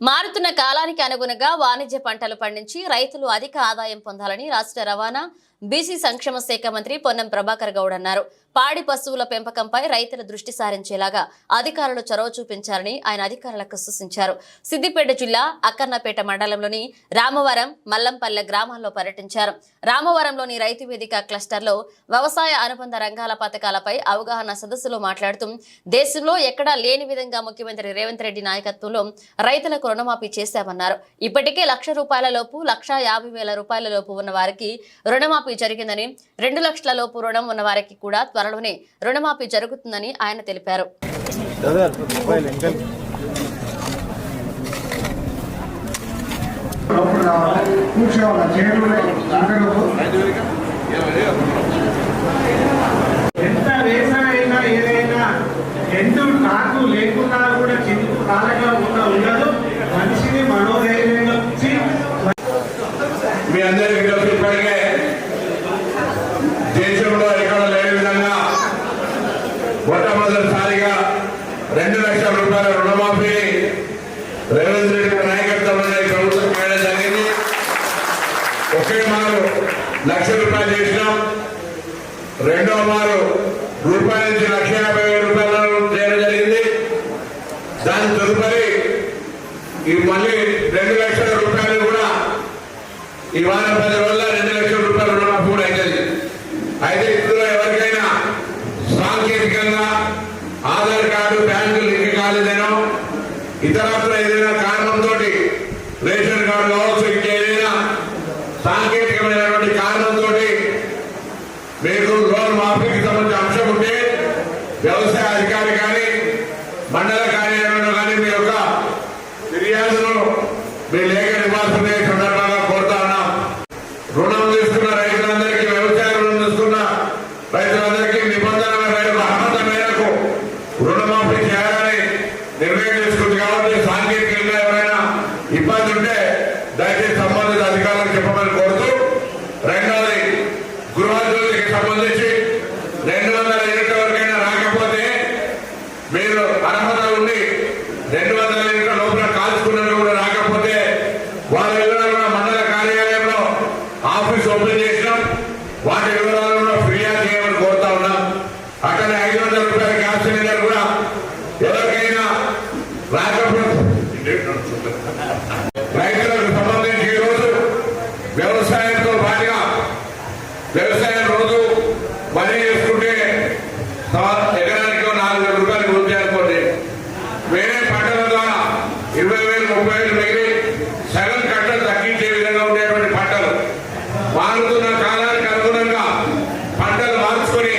మారుతున్న కాలానికి అనుగుణంగా వాణిజ్య పంటలు పండించి రైతులు అధిక ఆదాయం పొందాలని రాష్ట్ర రవాణా బీసీ సంక్షేమ శాఖ మంత్రి పొన్నం ప్రభాకర్ గౌడ్ అన్నారు. పాడి పశువుల పెంపకంపై రైతుల దృష్టి సారించేలాగా అధికారులు చొరవ చూపించాలని ఆయన అధికారులకు సూచించారు. సిద్దిపేట జిల్లా అక్కన్నపేట మండలంలోని రామవరం మల్లంపల్లె గ్రామాల్లో పర్యటించారు. రామవరంలోని రైతు వేదిక క్లస్టర్లో వ్యవసాయ అనుబంధ రంగాల పథకాలపై అవగాహన సదస్సులో మాట్లాడుతూ దేశంలో ఎక్కడా లేని విధంగా ముఖ్యమంత్రి రేవంత్ రెడ్డి నాయకత్వంలో రైతులకు రుణమాఫీ చేశామన్నారు. ఇప్పటికే లక్ష రూపాయల లోపు లక్ష యాభై వేల రూపాయల లోపు ఉన్న వారికి రుణమాఫీ రుణమాఫీ జరిగిందని రెండు లక్షల లోపు రుణం ఉన్న వారికి కూడా త్వరలోనే రుణమాఫీ జరుగుతుందని ఆయన తెలిపారు. లోపల రావాలి కూర్చోవాలి ఎంత వేసమైనా ఏదైనా ఎందు నాకు లేకున్నా కూడా చిన్న కాలంగా ఉన్న ఉండదు మనిషిని మనోధైర్యంగా ఉంచి మీ అందరికీ తెలుసు ఇప్పటికే దేశంలో ఎక్కడ లేని విధంగా మొట్టమొదటిసారిగా రెండు లక్షల రూపాయల రుణమాఫీ రేవంత్ రెడ్డి గారి నాయకత్వంలో ప్రభుత్వం చేయడం జరిగింది. ఒకే మారు లక్ష రూపాయలు చేసినాం. రెండో మారు రూపాయల నుంచి లక్ష యాభై వేల రూపాయలు చేయడం జరిగింది. దాని తదుపరి ఈ మళ్ళీ రెండు లక్షల రూపాయలు కూడా ఈ వారం పది రోజుల రెండు లక్షల రూపాయల రుణమాఫీ కూడా అవుతుంది అయితే ఇందులో ఎవరికైనా సాంకేతికంగా ఆధార్ కార్డు బ్యాంకు లింక్ కాలేదేనో ఇతరత్ర ఏదైనా కారణంతో రేషన్ కార్డు కావచ్చు ఇంకేదైనా సాంకేతికమైనటువంటి కారణంతో మీకు లోన్ మాఫీకి సంబంధించిన అంశం ఉంటే వ్యవసాయ అధికారి కానీ మండల కార్యాలయంలో కానీ మీ యొక్క ఫిర్యాదును మీ లేఖ సంబంధించి రెండు వందల యూనిట్ల వరకైనా రాకపోతే మీరు అర్హత ఉండి రెండు వందల యూనిట్ల లోపల కాల్చుకున్నట్టు కూడా రాకపోతే వాళ్ళ వివరాలు మండల కార్యాలయంలో ఆఫీస్ ఓపెన్ చేసినాం. వాటి వివరాలను ఫిర్యాదు చేయమని కోరుతా ఉన్నాం. అక్కడ ఐదు వందల రూపాయల గ్యాస్ సిలిండర్ కూడా ఎవరికైనా రాకపోతే రైతులకు సంబంధించి ఈరోజు వ్యవసాయంతో పాటుగా వ్యవసాయం మారుతున్న కాలానికి అనుగుణంగా పంటలు మార్చుకొని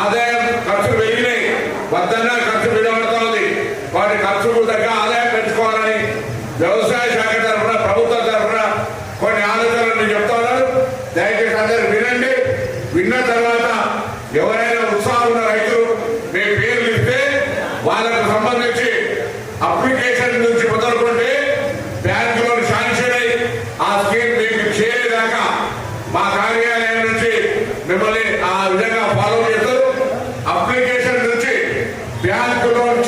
ఆదాయం ఖర్చు పెరిగినాయి. వద్దన్నా ఖర్చు విడబడతా ఉంది వాటి ఖర్చుకు తగ్గ ఆదాయం పెంచుకోవాలని వ్యవసాయ శాఖ తరఫున ప్రభుత్వం తరఫున కొన్ని ఆలోచనలు నేను చెప్తా ఉన్నాను. దయచేసి అందరూ వినండి. విన్న తర్వాత ఎవరైనా ఉత్సాహం ఉన్న రైతులు మీ పేర్లు ఇస్తే వాళ్ళకు సంబంధించి అప్లికేషన్ మా కార్యాలయం నుంచి మిమ్మల్ని ఆ విధంగా ఫాలో చేస్తూ అప్లికేషన్ నుంచి బ్యాంకు లోన్